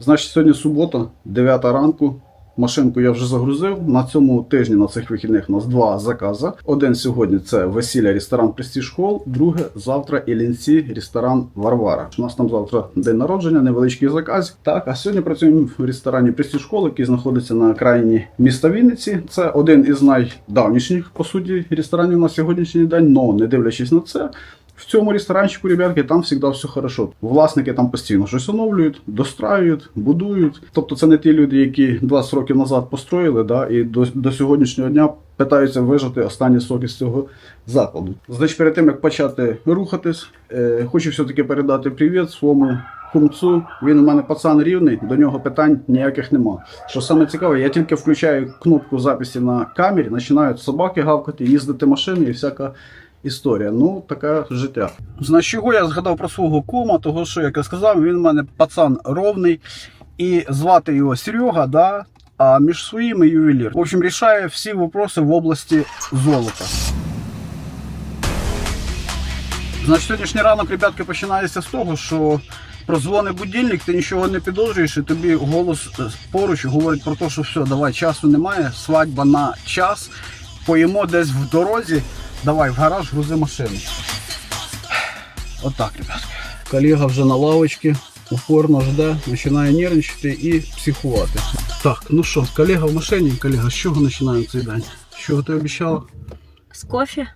Значить, сьогодні субота, 9 ранку. Машинку я вже загрузив. На цьому тижні, на цих вихідних, у нас два закази. Один сьогодні це весілля ресторан Prestige Hall, друге завтра Ілінці, ресторан Варвара. У нас там завтра день народження, невеличкий заказ. Так, а сьогодні працюємо в ресторані Prestige Hall, який знаходиться на окраїні міста Вінниці. Це один із найдавнішніх, по суті, ресторанів на сьогоднішній день. Но не дивлячись на це, в цьому ресторанчику, ребятки, там завжди все хорошо. Власники там постійно щось оновлюють, достраюють, будують. Тобто це не ті люди, які 20 років назад построїли, да, і до, до сьогоднішнього дня питаються вижити останні соки з цього закладу. Значить, перед тим як почати рухатись, е, хочу все-таки передати привіт своєму кумцу. Він у мене пацан рівний, до нього питань ніяких нема. Що саме цікаве, я тільки включаю кнопку записі на камері, починають собаки гавкати, їздити машини і всяка історія. Ну, таке життя. Значить, чого я згадав про свого кума, того що, як я сказав, він у мене пацан ровний, і звати його Серега, да, а між своїми ювелір. В общем, рішає всі вопроси в області золота. Значить, сьогоднішній ранок, ребятки, починається з того, що прозвонить будильник, ти нічого не підозрюєш, і тобі голос е, поруч говорить про те, що все, давай, часу немає, свадьба на час, поїмо десь в дорозі, давай в гараж грузи машину. Отак, ребятки. Колега вже на лавочці, упорно жде, починає нервничати і психувати. Так, ну що, колега в машині, колега, з чого починаємо цей день? З чого ти обіцяла? З кофі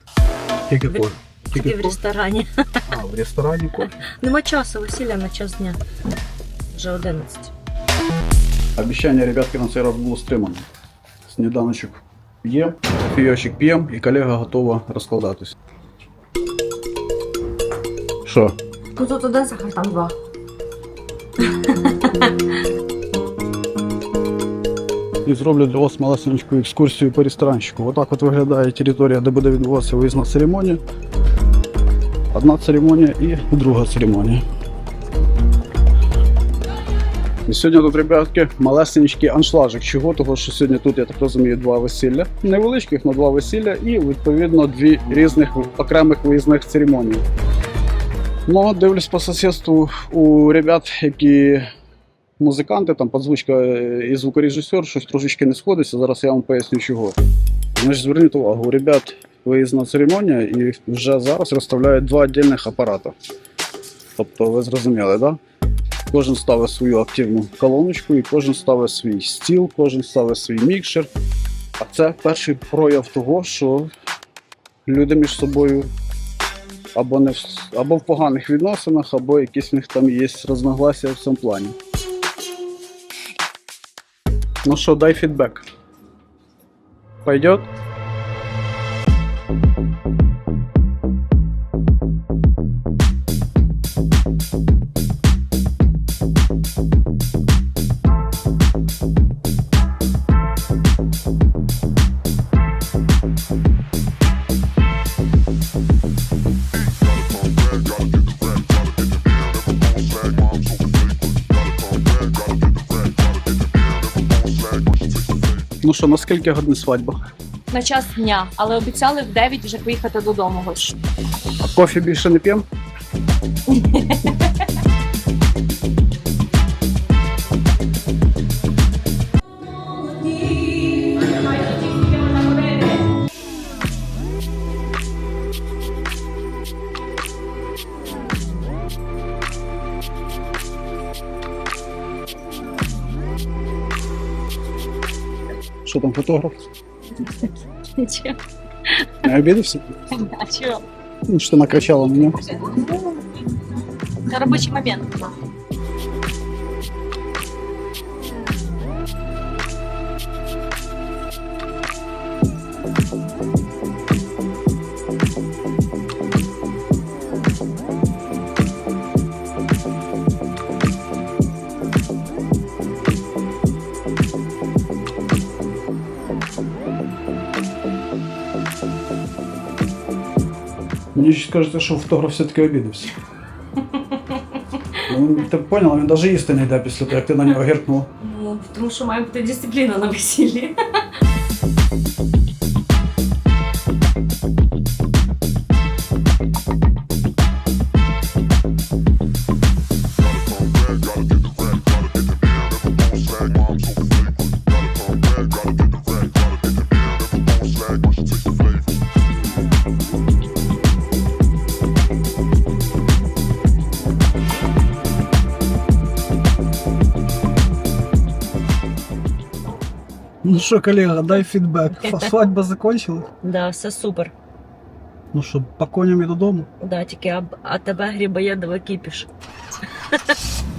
Тільки кофе. тільки в кофе? ресторані. А, в ресторані кофе. Нема часу, весілля на час дня. Вже 11. Обіцяння, ребятки, на цей раз було стримане. Сніданочок є, кофійочок п'ємо і колега готова розкладатись. Що? Ну тут один сахар, там два. І зроблю для вас малесеньку екскурсію по ресторанчику. Отак от виглядає територія, де буде відбуватися виїзна церемонія. Одна церемонія і друга церемонія. І сьогодні тут, ребятки, малесенький аншладжик. Чого? Того, що сьогодні тут, я так розумію, два весілля. Невеличких, але два весілля і відповідно дві різних окремих виїзних церемонії. Ну, дивлюсь по сусідству у ребят, які музиканти, там подзвучка е, і звукорежисер, щось трошечки не сходиться. Зараз я вам поясню чого. Значить, зверніть увагу, у ребят виїзна церемонія і вже зараз розставляють два віддільних апарати. Тобто, ви зрозуміли, да? Кожен ставить свою активну колоночку і кожен ставить свій стіл, кожен ставить свій мікшер. А це перший прояв того, що люди між собою або, не в, або в поганих відносинах, або якісь в них там є розногласія в цьому плані. Ну що, дай фідбек. Пойдет? Ну що, на скільки годин свадьба? на час дня, але обіцяли в 9 вже поїхати додому. Хоч. А кофі більше не п'ємо? Що там фотограф? Нічого. Не обідався? А чого? Ну, что накричала на нього? Це робочий момент. Мені щось кажеться, що фотограф все-таки обідався. Ну, ти поняла, він навіть їсти не йде після того, як ти на нього гіркнула. Ну, тому що має бути дисципліна на весіллі. Ну що, колега, дай фідбек. Свадьба закончилась? Да, все супер. Ну що, по коням і додому? Да, тільки об тебе Грибоєдова кіпіш.